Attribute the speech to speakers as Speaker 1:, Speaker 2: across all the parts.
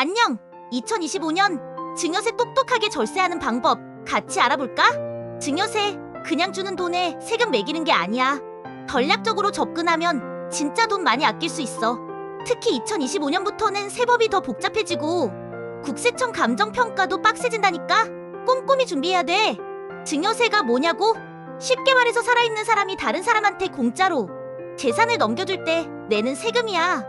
Speaker 1: 안녕. 2025년 증여세 똑똑하게 절세하는 방법 같이 알아볼까? 증여세 그냥 주는 돈에 세금 매기는 게 아니야. 전략적으로 접근하면 진짜 돈 많이 아낄 수 있어. 특히 2025년부터는 세법이 더 복잡해지고 국세청 감정평가도 빡세진다니까 꼼꼼히 준비해야 돼. 증여세가 뭐냐고? 쉽게 말해서 살아있는 사람이 다른 사람한테 공짜로 재산을 넘겨줄 때 내는 세금이야.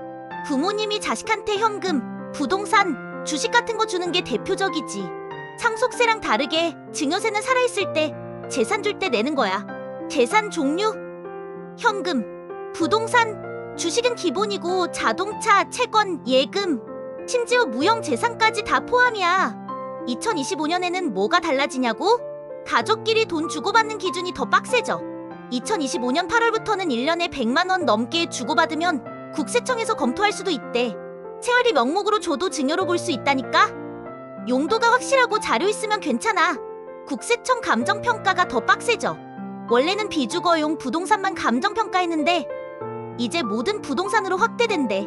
Speaker 1: 부모님이 자식한테 현금, 부동산, 주식 같은 거 주는 게 대표적이지. 상속세랑 다르게 증여세는 살아있을 때 재산 줄 때 내는 거야. 재산 종류? 현금, 부동산, 주식은 기본이고 자동차, 채권, 예금, 심지어 무형 재산까지 다 포함이야. 2025년에는 뭐가 달라지냐고? 가족끼리 돈 주고받는 기준이 더 빡세져. 2025년 8월부터는 1년에 100만 원 넘게 주고받으면 국세청에서 검토할 수도 있대. 생활비 명목으로 줘도 증여로 볼 수 있다니까? 용도가 확실하고 자료 있으면 괜찮아. 국세청 감정평가가 더 빡세져. 원래는 비주거용 부동산만 감정평가했는데 이제 모든 부동산으로 확대된대.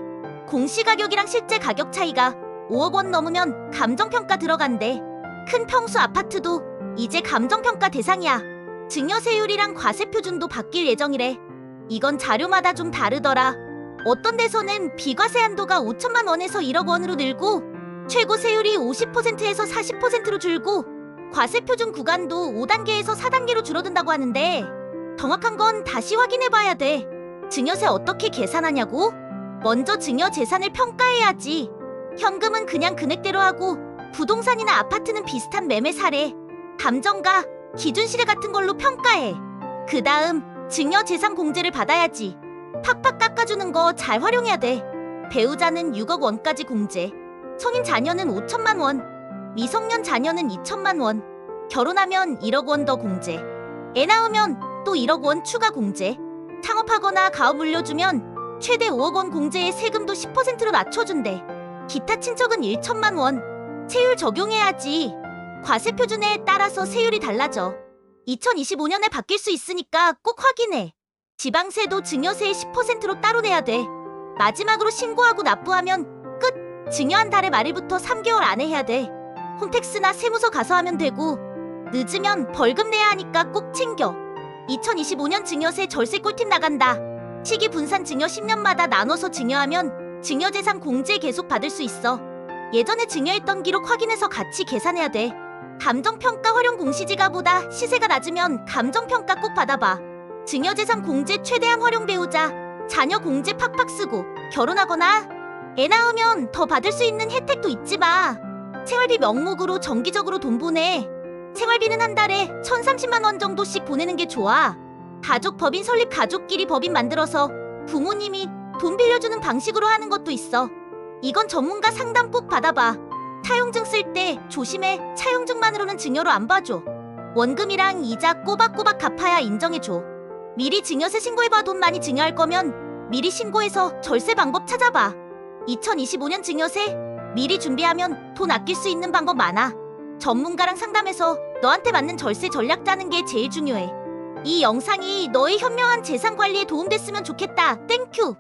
Speaker 1: 공시가격이랑 실제 가격 차이가 5억 원 넘으면 감정평가 들어간대. 큰 평수 아파트도 이제 감정평가 대상이야. 증여세율이랑 과세표준도 바뀔 예정이래. 이건 자료마다 좀 다르더라. 어떤 데서는 비과세 한도가 5천만 원에서 1억 원으로 늘고 최고 세율이 50%에서 40%로 줄고 과세 표준 구간도 5단계에서 4단계로 줄어든다고 하는데 정확한 건 다시 확인해 봐야 돼. 증여세 어떻게 계산하냐고? 먼저 증여 재산을 평가해야지. 현금은 그냥 금액대로 하고 부동산이나 아파트는 비슷한 매매 사례, 감정가, 기준시세 같은 걸로 평가해. 그 다음 증여 재산 공제를 받아야지. 팍팍 깎아주는 거 잘 활용해야 돼. 배우자는 6억 원까지 공제. 성인 자녀는 5천만 원. 미성년 자녀는 2천만 원. 결혼하면 1억 원 더 공제. 애 낳으면 또 1억 원 추가 공제. 창업하거나 가업 물려주면 최대 5억 원 공제에 세금도 10%로 낮춰준대. 기타 친척은 1천만 원. 세율 적용해야지. 과세 표준에 따라서 세율이 달라져. 2025년에 바뀔 수 있으니까 꼭 확인해. 지방세도 증여세의 10%로 따로 내야 돼. 마지막으로 신고하고 납부하면 끝. 증여한 달의 말일부터 3개월 안에 해야 돼. 홈택스나 세무서 가서 하면 되고 늦으면 벌금 내야 하니까 꼭 챙겨. 2025년 증여세 절세 꿀팁 나간다. 시기 분산 증여 10년마다 나눠서 증여하면 증여재산 공제 계속 받을 수 있어. 예전에 증여했던 기록 확인해서 같이 계산해야 돼. 감정평가 활용 공시지가보다 시세가 낮으면 감정평가 꼭 받아봐. 증여재산 공제 최대한 활용 배우자, 자녀 공제 팍팍 쓰고 결혼하거나 애 낳으면 더 받을 수 있는 혜택도 잊지 마. 생활비 명목으로 정기적으로 돈 보내. 생활비는 한 달에 1,030만 원 정도씩 보내는 게 좋아. 가족 법인 설립 가족끼리 법인 만들어서 부모님이 돈 빌려주는 방식으로 하는 것도 있어. 이건 전문가 상담 꼭 받아봐. 차용증 쓸 때 조심해. 차용증만으로는 증여로 안 봐줘. 원금이랑 이자 꼬박꼬박 갚아야 인정해줘. 미리 증여세 신고해봐 돈 많이 증여할 거면 미리 신고해서 절세 방법 찾아봐. 2025년 증여세 미리 준비하면 돈 아낄 수 있는 방법 많아. 전문가랑 상담해서 너한테 맞는 절세 전략 짜는 게 제일 중요해. 이 영상이 너의 현명한 재산 관리에 도움됐으면 좋겠다. 땡큐.